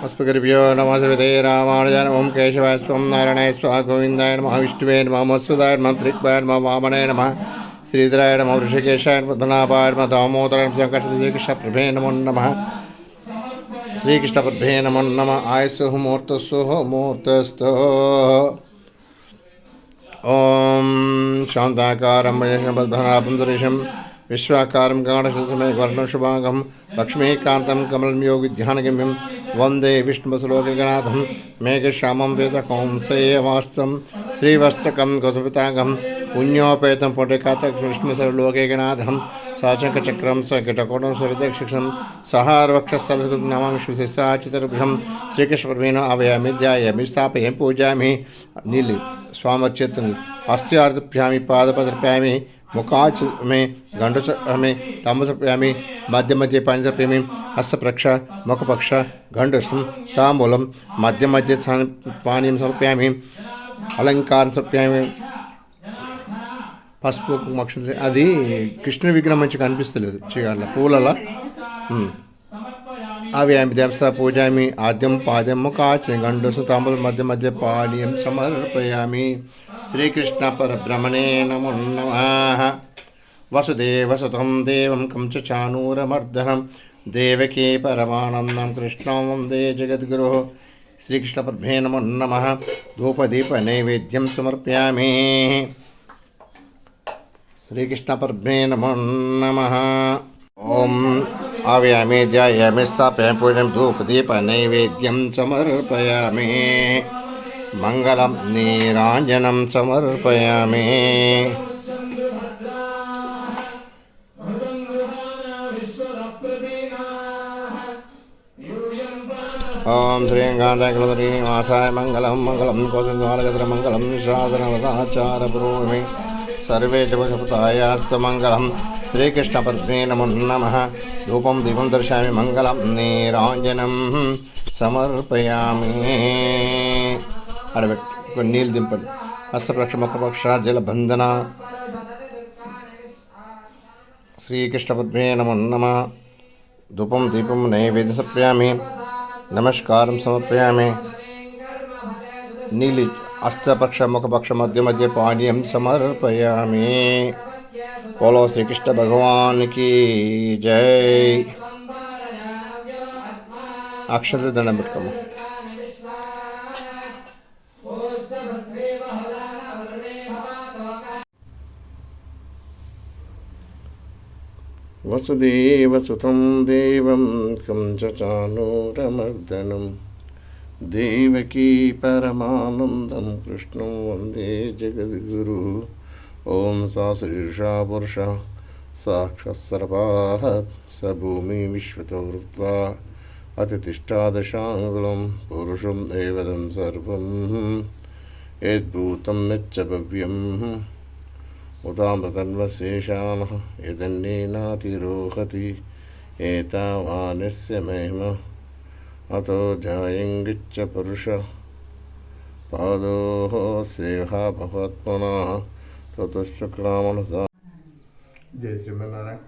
अस्मगर्भ्यो नमस्ते रामानुजाय ओम केशवाय स्वं नारायणाय स्वा गोविन्दाय नमः विष्णुवे नमः मत्सुदाय नमः त्रिक्वाय नमः वामनाय नमः श्रीधराय नमः ऋषिकेशाय नमः पद्मनाभाय नमः दामोदराय नमः संकट श्रीकृष्णप्रभे नमो नमः श्रीकृष्णप्रभे नमो नमः आयस्सुः मुहूर्तस्सुः मुहूर्तस्थो ॐ शान्ताकारं महेशं सुरेशं विश्वाकारं गाणशंसमे वर्णशुभागं लक्ष्मीकान्तं कमलं योगिध्यानगम्यं वंदे विष्णुसुलोकगणाथं मेघश्यामं वेदकौंसयेवास्तं श्रीवस्तकं कुसुपिताङ्गं पुण्योपेतं पुण्यकातकृष्णसर्वलोकेगणाथं साचकचक्रं सकटकोटं सवितशिक्षं सहारवक्षसदकृतनामांशिसाचितर्भ्यं श्रीकृष्णप्रवीण आवयामि ध्यायामि स्थापयामि पूजामि नीलि स्वामच्युतम् अस्यार्दभ्यामि पादपदर्प्यामि। मुखाच में गंडस में ताम्बूसर्पयामि मध्य मध्य पाणिसर्पयामि हस्तप्रक्ष मुखपक्ष गण्डस्थं ताम्बूलं मध्य मध्य पानीं समर्पयामि अलङ्कारं సమర్పయామి పసుపు మక్ష అది కృష్ణ విగ్రహం మంచిగా కనిపిస్తలేదు చేయాల పూలలా ఉమ్. అవి ఆమె దేవస్థ పూజామి ఆద్యం పాద్యం కాచి గండసు తాంబుల మధ్య మధ్య పానీయం సమర్పయామి श्रीकृष्णपरभ्रमणे नमो नमः। वसुदेवसुतं देवं कंसचानूरमर्दनं देवकी परमानन्दं कृष्णं वंदे जगद्गुरुः। श्रीकृष्णपद्भे नमो नमः। धूपदीपनैवेद्यं समर्पयामि। श्रीकृष्णपर्भे नमो नमः। ॐ आवयामि, ध्यायामि, स्थापयामि पूजं धूपदीपनैवेद्यं समर्पयामि। ధూపదీప నైవేద్యం సమర్పయామి మంగళం నీరాంజనం సమర్పయామి. ఓం శ్రీంగాంధీ వాసాయ మంగళం మంగళం కోసంద్వారగద్ర మంగళం శ్రాదనవదాచార బ్రూమి సర్వే జపసపుతాయాస్తమంగళం శ్రీకృష్ణపద్మే నమో నమ. ధూపం దీపం దర్శయామి మంగళం నీరాంజనం సమర్పయామి అడబెట్టు కొన్ని నీళ్ళు దింపండి హస్తపక్ష ముఖపక్ష జలబంధన శ్రీకృష్ణపద్మే నమో నమ ధూపం దీపం నైవేద్యం సమర్పయామి నమస్కారం సమర్పయామి నీలి అస్తపక్ష ముఖపక్ష మధ్య మధ్య పానీయం సమర్పయామి పోలో శ్రీకృష్ణ భగవానికి జై అక్షత దండం పెట్టుకోము వసుదేవసుతం वसुदेवसुतं देवं कंसचानूरमर्दनं देवकी परमानन्दं कृष्णं वन्दे जगद्गुरु ॐ सा श्रीषा पुरुषा साक्षसर्वाः स भूमिविश्वतो हृत्वा अतितिष्ठादशाङ्गुलं पुरुषं एवदं सर्वं यद्भूतं यच्च भव्यम् ఉదామృతన్వశేషానः యదన్నేనాతిరోహతి ఏతావానస్య మహిమ అతో జాయంగిచ్చ పురుష పాదో స్వేహ భగవత్మనా తతశ్చక్రామణసా జయ శ్రీమన్నారాయణ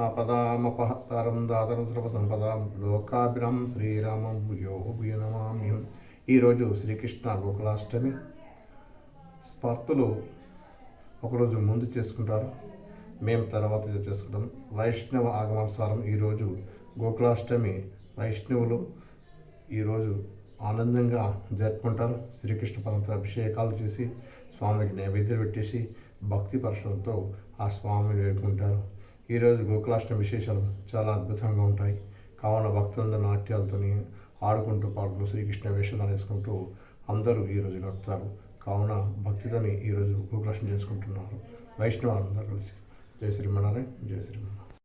ఆపదామపహతారం దాతరం సర్వసంపదాం లోకాభిరాం శ్రీరామం భూయో భూయ నమామ్యం ఈరోజు శ్రీకృష్ణ గోకులాష్టమి స్పర్తులు ఒకరోజు ముందు చేసుకుంటారు. మేము తర్వాత చేసుకుంటాం వైష్ణవ ఆగమానుసారం ఈరోజు గోకులాష్టమి వైష్ణవులు ఈరోజు ఆనందంగా జరుపుకుంటారు. శ్రీకృష్ణ పరంతో అభిషేకాలు చేసి స్వామికి నైవేద్యం పెట్టేసి భక్తి పరశులతో ఆ స్వామిని వేడుకుంటారు. ఈరోజు గోకులాష్టమి విశేషాలు చాలా అద్భుతంగా ఉంటాయి. కావున భక్తులందరూ నాట్యాలతోని ఆడుకుంటూ పాడుకుంటూ శ్రీకృష్ణ వేషాలు వేసుకుంటూ అందరూ ఈరోజు గడుపుతారు కావున భక్తితోని ఈరోజు గోకులాష్టమి చేసుకుంటున్నారు. వైష్ణవ అందరూ కలిసి. జయ శ్రీమన్నారాయణ జయ శ్రీమన్నారాయణ.